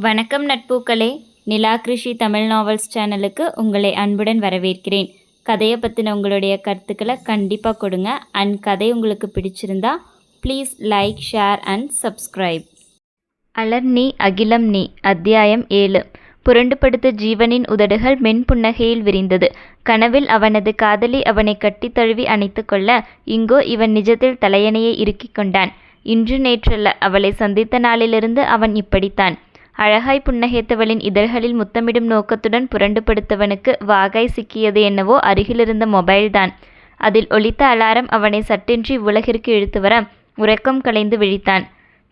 வணக்கம் நட்பூக்களே. நிலா கிருஷி தமிழ் நாவல்ஸ் சேனலுக்கு உங்களை அன்புடன் வரவேற்கிறேன். கதையை பற்றின உங்களுடைய கருத்துக்களை கண்டிப்பாக கொடுங்க. அண்ட் கதை உங்களுக்கு பிடிச்சிருந்தா please like share and subscribe அலர் நீ அகிலம் நீ அத்தியாயம் ஏழு. புரண்டுபடுத்த ஜீவனின் உதடுகள் மென்புன்னகையில் விரிந்தது. கனவில் அவனது காதலி அவனை கட்டித் தழுவி அணைத்து கொள்ள இங்கோ இவன் நிஜத்தில் தலையணையை இறுக்கிக் கொண்டான். இன்று நேற்றல்ல அவளை சந்தித்த நாளிலிருந்து அவன் இப்படித்தான். அழகாய் புன்னகைத்தவளின் இதழ்களில் முத்தமிடும் நோக்கத்துடன் புரண்டுபடுத்தவனுக்கு வாகாய் சிக்கியது என்னவோ அருகிலிருந்த மொபைல்தான். அதில் ஒலித்த அலாரம் அவனை சட்டென்று இவ்வுலகிற்கு இழுத்து வர உறக்கம் கலைந்து விழித்தான்.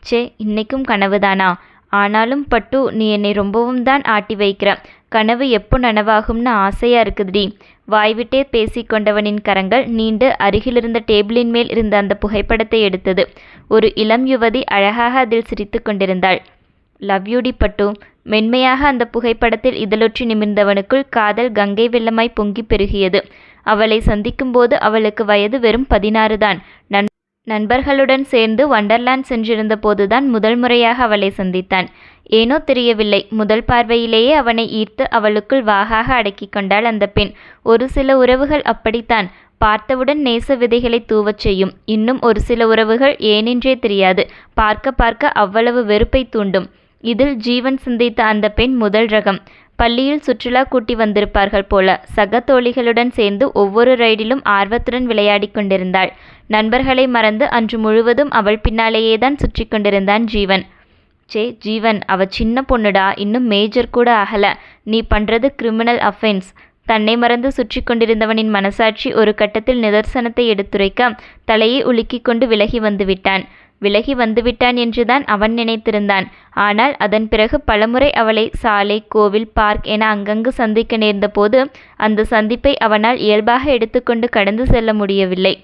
ச்சே இன்னைக்கும் கனவுதானா? ஆனாலும் பட்டு நீ என்னை ரொம்பவும் தான் ஆட்டி வைக்கிற. கனவு எப்போ நனவாகும்னு ஆசையா இருக்குதுடி. வாய்விட்டே பேசிக்கொண்டவனின் கரங்கள் நீண்டு அருகிலிருந்த டேபிளின் மேல் இருந்த அந்த புகைப்படத்தை எடுத்தது. ஒரு இளம் யுவதி அழகாக அதில் சிரித்து கொண்டிருந்தாள். லவ்யூடி பட்டு மென்மையாக அந்த புகைப்படத்தில் இதழொற்றி நிமிர்ந்தவனுக்குள் காதல் கங்கை வெள்ளமாய் பொங்கி பெருகியது. அவளை சந்திக்கும்போது அவளுக்கு வயது வெறும் பதினாறு தான். நண் நண்பர்களுடன் சேர்ந்து வண்டர்லாண்ட் சென்றிருந்த போதுதான் முதல் முறையாக அவளை சந்தித்தான். ஏனோ தெரியவில்லை. முதல் பார்வையிலேயே அவனை ஈர்த்து அவளுக்குள் வாகாக அடக்கிக் கொண்டாள் அந்த பெண். ஒரு சில உறவுகள் அப்படித்தான். பார்த்தவுடன் நேச விதைகளை தூவச் செய்யும். இன்னும் ஒரு சில உறவுகள் ஏனென்றே தெரியாது. பார்க்க பார்க்க அவ்வளவு வெறுப்பை தூண்டும். இதில் ஜீவன் சிந்தித்த அந்த பெண் முதல் ரகம். பள்ளியில் சுற்றுலா கூட்டி வந்திருப்பார்கள் போல. சக தோழிகளுடன் சேர்ந்து ஒவ்வொரு ரைடிலும் ஆர்வத்துடன் விளையாடிக் கொண்டிருந்தாள். நண்பர்களை மறந்து அன்று முழுவதும் அவள் பின்னாலேயேதான் சுற்றி கொண்டிருந்தான் ஜீவன். சே ஜீவன் அவ சின்ன பொண்ணுடா இன்னும் மேஜர் கூட ஆகல நீ பண்றது கிரிமினல் அஃபென்ஸ் தன்னை மறந்து சுற்றி கொண்டிருந்தவனின் மனசாட்சி ஒரு கட்டத்தில் நிதர்சனத்தை எடுத்துரைக்க தலையை உலுக்கிக் கொண்டு விலகி வந்துவிட்டான் விலகி வந்துவிட்டான் என்றுதான் அவன் நினைத்திருந்தான். ஆனால் அதன் பிறகு பலமுறை அவளை சாலை கோவில் பார்க் என அங்கங்கு சந்திக்க நேர்ந்தபோது அந்த சந்திப்பை அவனால் இயல்பாக எடுத்துக்கொண்டு கடந்து செல்ல முடியவில்லை.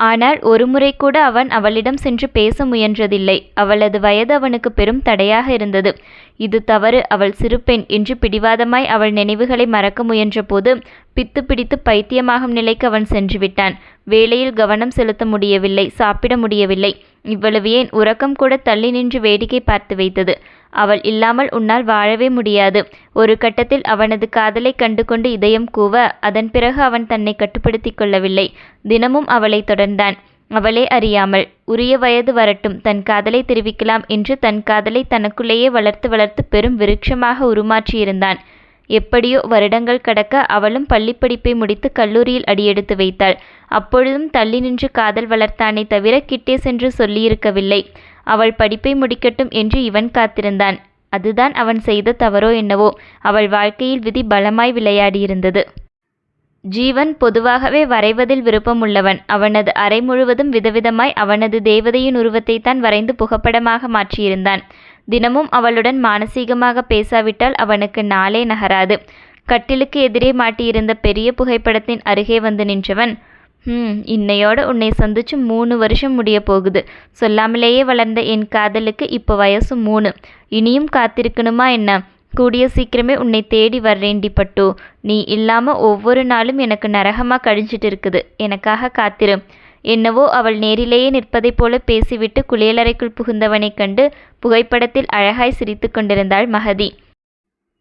ஆனால் ஒருமுறை கூட அவன் அவளிடம் சென்று பேச முயன்றதில்லை. அவளது வயது அவனுக்கு பெரும் தடையாக இருந்தது. இது தவறு அவள் சிறு பெண் என்று பிடிவாதமாய் அவள் நினைவுகளை மறக்க முயன்றபோது பித்து பிடித்து பைத்தியமாகும் நிலைக்கு அவன் சென்றுவிட்டான். வேலையில் கவனம் செலுத்த முடியவில்லை சாப்பிட முடியவில்லை. இவ்வளவு ஏன் உறக்கம் கூட தள்ளி நின்று வேடிக்கை பார்த்து வைத்தது? அவள் இல்லாமல் உன்னால் வாழவே முடியாது. ஒரு கட்டத்தில் அவனது காதலை கண்டு கொண்டு இதயம் கூவ அதன் பிறகு அவன் தன்னை கட்டுப்படுத்திக் கொள்ளவில்லை. தினமும் அவளை தொடர்ந்தான். அவளே அறியாமல் உரிய வயது வரட்டும் தன் காதலை தெரிவிக்கலாம் என்று தன் காதலை தனக்குள்ளேயே வளர்த்து வளர்த்து பெரும் விருட்சமாக உருமாற்றியிருந்தான். எப்படியோ வருடங்கள் கடக்க அவளும் பள்ளிப்படிப்பை முடித்து கல்லூரியில் அடியெடுத்து வைத்தாள். அப்பொழுதும் தள்ளி நின்று காதல் வளர்த்தானே தவிர கிட்டே சென்று சொல்லியிருக்கவில்லை. அவள் படிப்பை முடிக்கட்டும் என்று இவன் காத்திருந்தான். அதுதான் அவன் செய்த தவறோ என்னவோ அவள் வாழ்க்கையில் விதி பலமாய் விளையாடியிருந்தது. ஜீவன் பொதுவாகவே வரைவதில் விருப்பமுள்ளவன். அவனது அறை முழுவதும் விதவிதமாய் அவனது தேவதையின் உருவத்தை தான் வரைந்து புகைப்படமாக மாற்றியிருந்தான். தினமும் அவளுடன் மானசீகமாக பேசாவிட்டால் அவனுக்கு நாளே நகராது. கட்டிலுக்கு எதிரே மாட்டியிருந்த பெரிய புகைப்படத்தின் அருகே வந்து நின்றவன் ம் இன்னையோட உன்னை சந்திச்சு மூணு வருஷம் முடிய போகுது. சொல்லாமலேயே வளர்ந்த என் காதலுக்கு இப்போ வயசு மூணு. இனியும் காத்திருக்கணுமா என்ன? கூடிய சீக்கிரமே உன்னை தேடி வர்றேண்டி பட்டு. நீ இல்லாமல் ஒவ்வொரு நாளும் எனக்கு நரகமாக கழிஞ்சிட்டு இருக்குது எனக்காக காத்திரு. என்னவோ அவள் நேரிலேயே நிற்பதைப் போல பேசிவிட்டு குளியலறைக்குள் புகுந்தவனைக் கண்டு புகைப்படத்தில் அழகாய் சிரித்து கொண்டிருந்தாள் மகதி.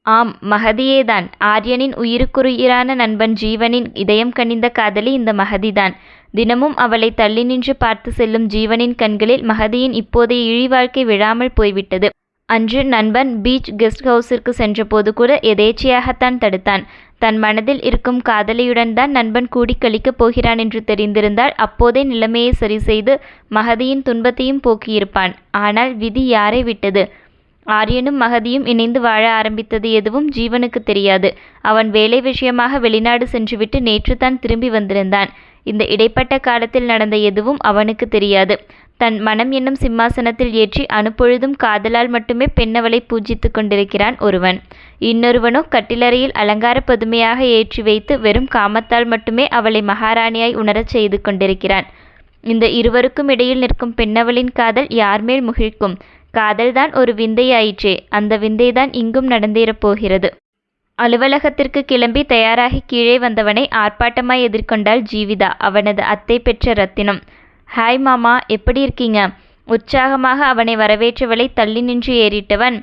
ஆம் மகதியேதான். ஆரியனின் உயிருக்குருயிரான நண்பன் ஜீவனின் இதயம் கனிந்த காதலி இந்த மகதிதான். தினமும் அவளை தள்ளி நின்று பார்த்து செல்லும் ஜீவனின் கண்களில் மகதியின் இப்போதைய இழிவாழ்க்கை விழாமல் போய்விட்டது. அன்று நண்பன் பீச் கெஸ்ட் ஹவுஸிற்கு சென்றபோது கூட எதேச்சியாகத்தான் தடுத்தான். தன் மனதில் இருக்கும் காதலியுடன் தான் நண்பன் கூடி கழிக்கப் போகிறான் என்று தெரிந்திருந்தால் அப்போதே நிலைமையை சரி செய்து மகதியின் துன்பத்தையும் போக்கியிருப்பான். ஆனால் விதி யாரை விட்டது? ஆரியனும் மகதியும் இணைந்து வாழ ஆரம்பித்தது எதுவும் ஜீவனுக்கு தெரியாது. அவன் வேலை விஷயமாக வெளிநாடு சென்றுவிட்டு நேற்று தான் திரும்பி வந்திருந்தான். இந்த இடைப்பட்ட காலத்தில் நடந்த எதுவும் அவனுக்கு தெரியாது. தன் மனம் என்னும் சிம்மாசனத்தில் ஏற்றி அனுப்பொழுதும் காதலால் மட்டுமே பெண்ணவளை பூஜித்து கொண்டிருக்கிறான் ஒருவன். இன்னொருவனோ கட்டிலறையில் அலங்கார பதுமையாக ஏற்றி வைத்து வெறும் காமத்தால் மட்டுமே அவளை மகாராணியாய் உணரச் செய்து கொண்டிருக்கிறான். இந்த இருவருக்கும் இடையில் நிற்கும் பெண்ணவளின் காதல் யார் மேல் முகிழ்க்கும்? காதல்தான் ஒரு விந்தையாயிற்றே. அந்த விந்தைதான் இங்கும் நடந்தேறப் போகிறது. அலுவலகத்திற்கு கிளம்பி தயாராகி கீழே வந்தவனை ஆர்ப்பாட்டமாய் எதிர்கொண்டாள் ஜீவிதா. அவனது அத்தை பெற்ற ரத்தினம். ஹாய் மாமா எப்படி இருக்கீங்க? உற்சாகமாக அவனை வரவேற்றவளை தள்ளி நின்று ஏறிட்டவன்.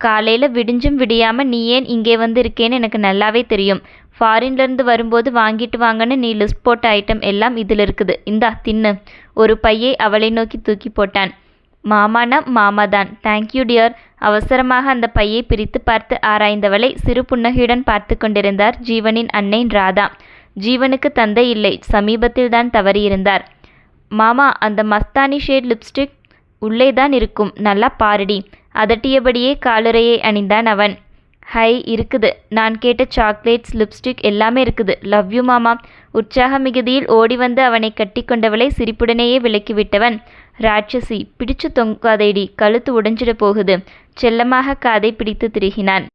காலையில் விடிஞ்சும் விடியாமல் நீ ஏன் இங்கே வந்து இருக்கேன்னு எனக்கு நல்லாவே தெரியும். ஃபாரின்லேருந்து வரும்போது வாங்கிட்டு வாங்கன்னு நீ லிஸ்ட் போட்ட ஐட்டம் எல்லாம் இதில் இருக்குது. இந்தா தின்னு. ஒரு பையை அவளை நோக்கி தூக்கி போட்டான். மாமானா மாமா தான் தேங்க்யூ டியர் அவசரமாக அந்த பையை பிரித்து பார்த்து ஆராய்ந்தவளை சிறு புன்னகையுடன் பார்த்து கொண்டிருந்தார் ஜீவனின் அன்னை ராதா. ஜீவனுக்கு தந்தை இல்லை. சமீபத்தில் தான் தவறியிருந்தார். மாமா அந்த மஸ்தானி ஷேட் லிப்ஸ்டிக் உள்ளே தான் இருக்கும். நல்லா பாருடி. அதட்டியபடியே காலுறையை அணிந்தான் அவன். ஹை இருக்குது. நான் கேட்ட சாக்லேட்ஸ் லிப்ஸ்டிக் எல்லாமே இருக்குது. லவ் யூ மாமா. உற்சாக மிகுதியில் ஓடி வந்து அவனை கட்டிக்கொண்டவளை சிரிப்புடனேயே விலக்கிவிட்டவன் ராட்சசி. பிடிச்சு தொங்காதேடி. கழுத்து உடைஞ்சிட போகுது. செல்லமாக காதை பிடித்து திருகினான்.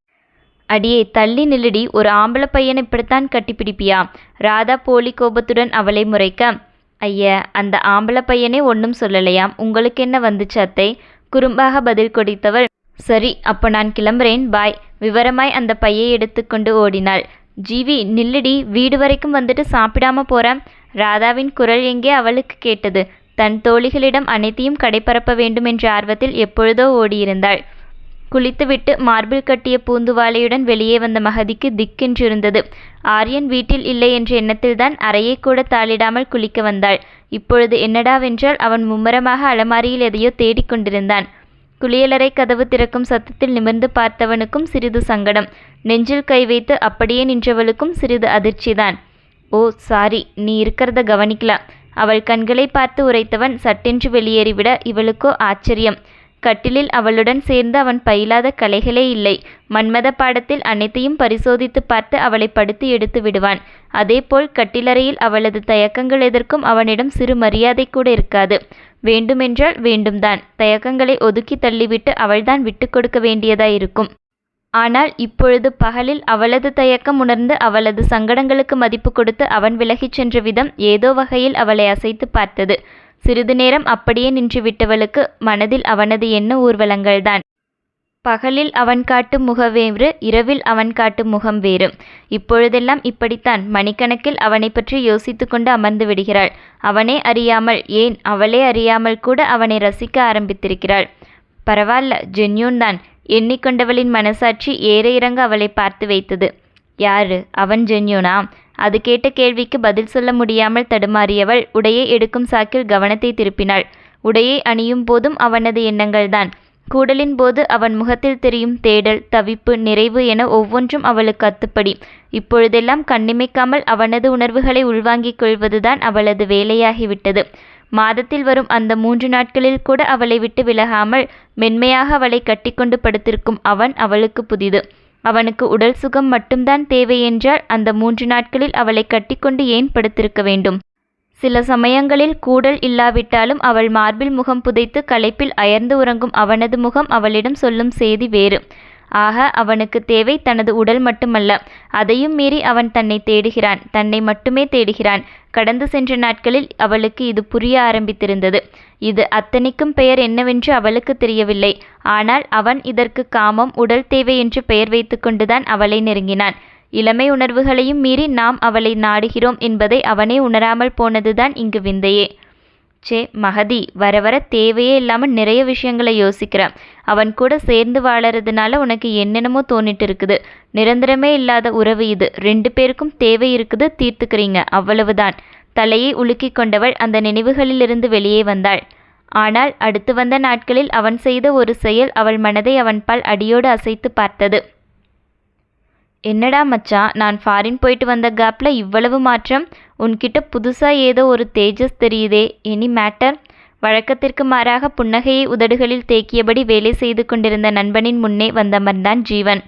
அடியே தள்ளி நில்லுடி. ஒரு ஆம்பளை பையனை இப்படித்தான் கட்டிப்பிடிப்பியா? ராதா போலி கோபத்துடன் அவளை முறைக்க ஐய அந்த ஆம்பளை பையனே ஒன்றும் சொல்லலையாம். உங்களுக்கு என்ன வந்துச்சு அத்தை? குறும்பாக பதில் கொடுத்தவள் சரி அப்போ நான் கிளம்புறேன் பாய். விவரமாய் அந்த பையை எடுத்துக்கொண்டு ஓடினாள். ஜீவி நில்லுடி வீடு வரைக்கும் வந்துட்டு சாப்பிடாம போறேன் ராதாவின் குரல் எங்கே அவளுக்கு கேட்டது. தன் தோழிகளிடம் அனைத்தையும் கடைபரப்ப வேண்டும் என்ற ஆர்வத்தில் எப்பொழுதோ ஓடியிருந்தாள். குளித்துவிட்டு மார்பிள் கட்டிய பூந்துவாலையுடன் வெளியே வந்த மகதிக்கு திக்கென்றிருந்தது. ஆரியன் வீட்டில் இல்லை என்ற எண்ணத்தில்தான் அறையை கூட தாளிடாமல் குளிக்க வந்தாள். இப்பொழுது என்னடாவென்றால் அவன் மும்மரமாக அலமாரியில் எதையோ தேடிக்கொண்டிருந்தான் குளியலறை கதவு திறக்கும் சத்தத்தில் நிமிர்ந்து பார்த்தவனுக்கும் சிறிது சங்கடம். நெஞ்சில் கை வைத்து அப்படியே நின்றவளுக்கும் சிறிது அதிர்ச்சிதான். ஓ சாரி நீ இருக்கிறத கவனிக்கலாம் அவள் கண்களை பார்த்து உரைத்தவன் சட்டென்று வெளியேறிவிட இவளுக்கோ ஆச்சரியம். கட்டிலில் அவளுடன் சேர்ந்து அவன் பயிலாத கலைகளே இல்லை. மன்மத பாடத்தில் அனைத்தையும் பரிசோதித்து பார்த்து அவளை படுத்து எடுத்து விடுவான். அதேபோல் கட்டிலறையில் அவளது தயக்கங்கள் எதற்கும் அவனிடம் சிறு மரியாதை கூட இருக்காது. வேண்டுமென்றால் வேண்டும்தான். தயக்கங்களை ஒதுக்கி தள்ளிவிட்டு அவள்தான் விட்டு கொடுக்க வேண்டியதாயிருக்கும் ஆனால் இப்பொழுது பகலில் அவளது தயக்கம் உணர்ந்து அவளது சங்கடங்களுக்கு மதிப்பு கொடுத்து அவன் விலகிச் சென்ற விதம் ஏதோ வகையில் அவளை அசைத்து பார்த்தது. சிறிது நேரம் அப்படியே நின்று விட்டவளுக்கு மனதில் அவனது எண்ண ஊர்வலங்கள்தான். பகலில் அவன் காட்டும் முக வேறு இரவில் அவன் காட்டும் முகம் வேறு. இப்பொழுதெல்லாம் இப்படித்தான். மணிக்கணக்கில் அவனை பற்றி யோசித்து கொண்டு அமர்ந்து விடுகிறாள். அவனே அறியாமல் ஏன் அவளே அறியாமல் கூட அவனை ரசிக்க ஆரம்பித்திருக்கிறாள். பரவாயில்ல ஜென்யூன் தான். எண்ணிக்கொண்டவளின் மனசாட்சி ஏற இறங்க அவளை பார்த்து வைத்தது. யாரு? அவன் ஜென்யூனா? அது கேட்ட கேள்விக்கு பதில் சொல்ல முடியாமல் தடுமாறியவள் உடையை எடுக்கும் சாக்கில் கவனத்தை திருப்பினாள். உடையை அணியும் போதும் அவனது எண்ணங்கள்தான். கூடலின் போது அவன் முகத்தில் தெரியும் தேடல் தவிப்பு நிறைவு என ஒவ்வொன்றும் அவளுக்கு அத்துப்படி. இப்பொழுதெல்லாம் கண்ணிமைக்காமல் அவனது உணர்வுகளை உள்வாங்கிக் கொள்வதுதான் அவளது வேலையாகிவிட்டது. மாதத்தில் வரும் அந்த மூன்று நாட்களில் கூட அவளை விட்டு விலகாமல் மென்மையாக அவளை கட்டிக்கொண்டு படுத்திருக்கும் அவன் அவளுக்கு புதிது. அவனுக்கு உடல் சுகம் மட்டும்தான் தேவை என்றால் அந்த மூன்று நாட்களில் அவளை கட்டிக்கொண்டு ஏன் படுத்திருக்க வேண்டும்? சில சமயங்களில் கூடல் இல்லாவிட்டாலும் அவள் மார்பில் முகம் புதைத்து களைப்பில் அயர்ந்து உறங்கும் அவனது முகம் அவளிடம் சொல்லும் செய்தி வேறு. ஆக அவனுக்கு தேவை தனது உடல் மட்டுமல்ல. அதையும் மீறி அவன் தன்னை தேடுகிறான். தன்னை மட்டுமே தேடுகிறான். கடந்து சென்ற நாட்களில் அவளுக்கு இது புரிய ஆரம்பித்திருந்தது. இது அத்தனைக்கும் பெயர் என்னவென்று அவளுக்கு தெரியவில்லை. ஆனால் அவன் இதற்கு காமம் உடல் தேவை என்று பெயர் வைத்துக்கொண்டுதான் அவளை நெருங்கினான். இளமை உணர்வுகளையும் மீறி நாம் அவளை நாடுகிறோம் என்பதை அவனே உணராமல் போனதுதான் இங்கு விந்தையே. சே மகதி வர வர தேவையே இல்லாமல் நிறைய விஷயங்களை யோசிக்கிறேன் அவன் கூட சேர்ந்து வாழறதுனால உனக்கு என்னென்னமோ தோணிட்டு இருக்குது. நிரந்தரமே இல்லாத உறவு இது. ரெண்டு பேருக்கும் தேவை இருக்குது தீர்த்துக்கிறீங்க அவ்வளவுதான். தலையை உலுக்கி கொண்டவள் அந்த நினைவுகளிலிருந்து வெளியே வந்தாள். ஆனால் அடுத்து வந்த நாட்களில் அவன் செய்த ஒரு செயல் அவள் மனதை அவன் பால் அடியோடு அசைத்து பார்த்தது. என்னடா மச்சான் நான் ஃபாரின் போயிட்டு வந்த கேப்பில் இவ்வளவு மாற்றம்? உன்கிட்ட புதுசாக ஏதோ ஒரு தேஜஸ் தெரியுதே. எனி மேட்டர் வழக்கத்திற்கு மாறாக புன்னகையை உதடுகளில் தேக்கியபடி வேலை செய்து கொண்டிருந்த நண்பனின் முன்னே வந்தமர்ந்தான் ஜீவன்.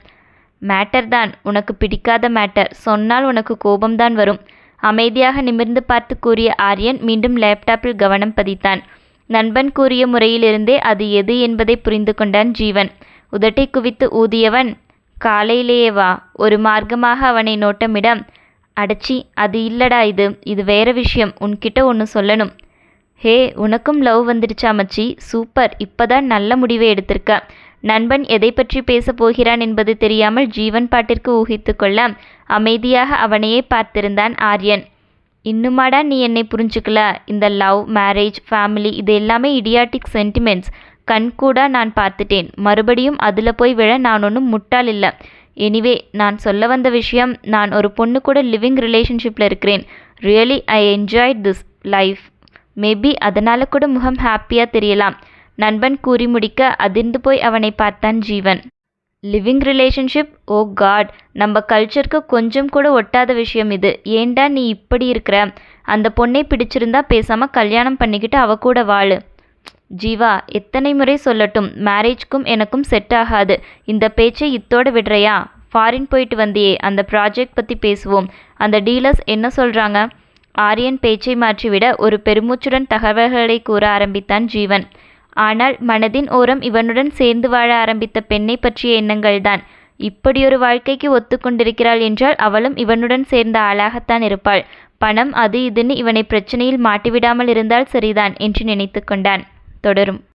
மேட்டர் தான் உனக்கு பிடிக்காத மேட்டர். சொன்னால் உனக்கு கோபம்தான் வரும். அமைதியாக நிமிர்ந்து பார்த்து கூறிய ஆரியன் மீண்டும் லேப்டாப்பில் கவனம் பதித்தான். நண்பன் கூறிய முறையிலிருந்தே அது எது என்பதை புரிந்து கொண்டான் ஜீவன். உதட்டை குவித்து ஊதியவன் காலையிலேயே வா. ஒரு மார்க்கமாக அவனை நோட்டமிட. அடச்சி அது இல்லடா இது இது வேற விஷயம் உன்கிட்ட ஒன்று சொல்லணும். ஹே உனக்கும் லவ் வந்துடுச்சா மச்சி? சூப்பர் இப்பதான் நல்ல முடிவை எடுத்திருக்க. நண்பன் எதை பற்றி பேசப் போகிறான் என்பது தெரியாமல் ஜீவன் பாட்டிற்கு ஊகித்து கொள்ள அமைதியாக அவனையே பார்த்திருந்தான் ஆரியன். இன்னுமாடா நீ என்னை புரிஞ்சுக்கல? இந்த லவ் மேரேஜ் ஃபேமிலி இது எல்லாமே இடியாட்டிக் சென்டிமெண்ட்ஸ். கண்கூடா நான் பார்த்துட்டேன். மறுபடியும் அதில் போய் விழ நான் ஒன்றும் முட்டாள் இல்லை. எனிவே நான் சொல்ல வந்த விஷயம் நான் ஒரு பொண்ணு கூட லிவிங் ரிலேஷன்ஷிப்பில் இருக்கிறேன். Really I enjoyed this life maybe அதனால் கூட முகம் ஹாப்பியாக தெரியலாம். நண்பன் கூறி முடிக்க அதிர்ந்து போய் அவனை பார்த்தான் Jeevan. Living relationship oh God நம்ம கல்ச்சருக்கு கொஞ்சம் கூட ஒட்டாத விஷயம் இது. ஏன்டா நீ இப்படி இருக்கிற? அந்த பொண்ணை பிடிச்சிருந்தா பேசாமல் கல்யாணம் பண்ணிக்கிட்டு அவ கூட வாழு. ஜீவா எத்தனை முறை சொல்லட்டும் மேரேஜ்க்கும் எனக்கும் செட் ஆகாது. இந்த பேச்சை இத்தோடு விடுறையா? ஃபாரின் போயிட்டு வந்தியே அந்த ப்ராஜெக்ட் பற்றி பேசுவோம். அந்த டீலர்ஸ் என்ன சொல்கிறாங்க ஆரியன் பேச்சை மாற்றிவிட ஒரு பெருமூச்சுடன் தகவல்களை கூற ஆரம்பித்தான் ஜீவன். ஆனால் மனதின் ஓரம் இவனுடன் சேர்ந்து வாழ ஆரம்பித்த பெண்ணை பற்றிய எண்ணங்கள்தான். இப்படியொரு வாழ்க்கைக்கு ஒத்துக்கொண்டிருக்கிறாள் என்றால் அவளும் இவனுடன் சேர்ந்த ஆளாகத்தான் இருப்பாள். பணம் அது இதுன்னு இவனை பிரச்சனையில் மாட்டிவிடாமல் இருந்தால் சரிதான் என்று நினைத்து கொண்டான். தொடரும்